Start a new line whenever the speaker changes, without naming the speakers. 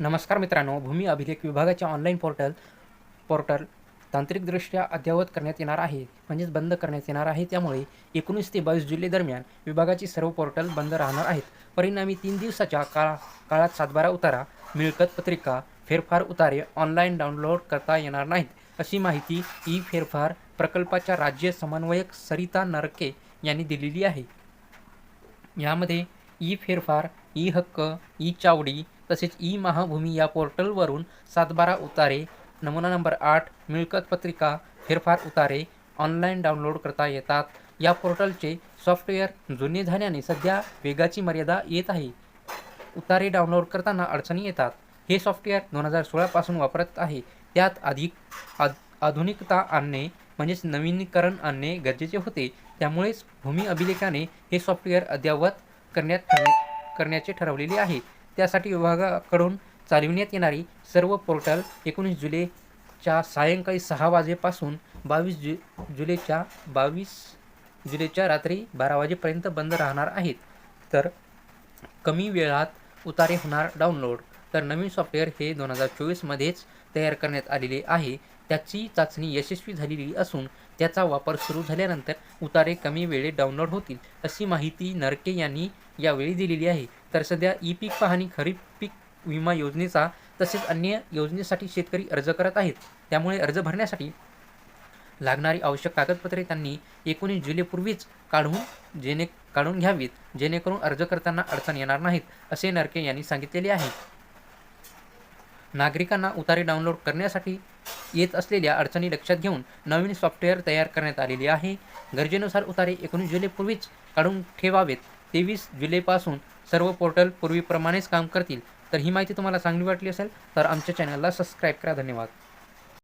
नमस्कार मित्रांनो भूमी अभिलेख विभागाच्या ऑनलाईन पोर्टल पोर्टल तांत्रिकदृष्ट्या अद्ययावत करण्यात येणार आहे म्हणजेच बंद करण्यात येणार आहे. त्यामुळे एकोणीस ते बावीस जुलै दरम्यान विभागाची सर्व पोर्टल बंद राहणार आहेत. परिणामी तीन दिवसाच्या काळा काळात सातबारा उतारा मिळकत पत्रिका फेरफार उतारे ऑनलाईन डाउनलोड करता येणार नाहीत अशी माहिती ई फेरफार प्रकल्पाच्या राज्य समन्वयक सरिता नरके यांनी दिलेली आहे. यामध्ये ई फेरफार ई हक्क ई चावडी तसेच ई महाभूमी या पोर्टलवरून सातबारा उतारे नमुना नंबर आठ मिळकत पत्रिका फेरफार उतारे ऑनलाईन डाउनलोड करता येतात. या पोर्टलचे सॉफ्टवेअर जुने झाल्याने सध्या वेगाची मर्यादा येत आहे. उतारे डाउनलोड करताना अडचणी येतात. हे सॉफ्टवेअर दोन हजार सोळापासून वापरत आहे. त्यात अधिक आद आधुनिकता आणणे म्हणजेच नवीनीकरण आणणे गरजेचे होते. त्यामुळेच भूमी अभिलेखाने हे सॉफ्टवेअर अद्ययावत करण्यात करण्याचे ठरवलेले आहे. त्यासाठी विभागाकडून चालविण्यात येणारी सर्व पोर्टल एकोणीस जुलैच्या सायंकाळी सहा वाजेपासून बावीस जु जुलैच्या बावीस जुलैच्या रात्री बारा वाजेपर्यंत बंद राहणार आहेत. तर कमी वेळात उतारे होणार डाउनलोड. तर नवीन सॉफ्टवेअर हे दोन हजार चोवीसमध्येच तयार करण्यात आलेले आहे. त्याची चाचणी यशस्वी झालेली असून त्याचा वापर सुरू झाल्यानंतर उतारे कमी वेळेत डाउनलोड होतील अशी माहिती नरके यांनी यावेळी दिलेली आहे. तर सध्या ई पीक पाहणी खरीप पीक विमा योजनेचा तसेच अन्य योजनेसाठी शेतकरी अर्ज करत आहेत. त्यामुळे अर्ज भरण्यासाठी लागणारी आवश्यक कागदपत्रे त्यांनी एकोणीस जुलैपूर्वीच काढून जेणे काढून घ्यावीत. जेणेकरून अर्ज करताना अडचण येणार नाहीत असे नरके यांनी सांगितलेले आहे. नागरिकांना उतारे डाउनलोड करण्यासाठी येत असलेल्या अडचणी लक्षात घेऊन नवीन सॉफ्टवेअर तयार करण्यात आलेली आहे. गरजेनुसार उतारे एकोणीस जुलैपूर्वीच काढून ठेवावेत. तेवीस जुलैपासून सर्व पोर्टल पूर्वीप्रमाणेच काम करतील. तर ही माहिती तुम्हाला चांगली वाटली असेल तर आमच्या चॅनलला सबस्क्राईब करा. धन्यवाद.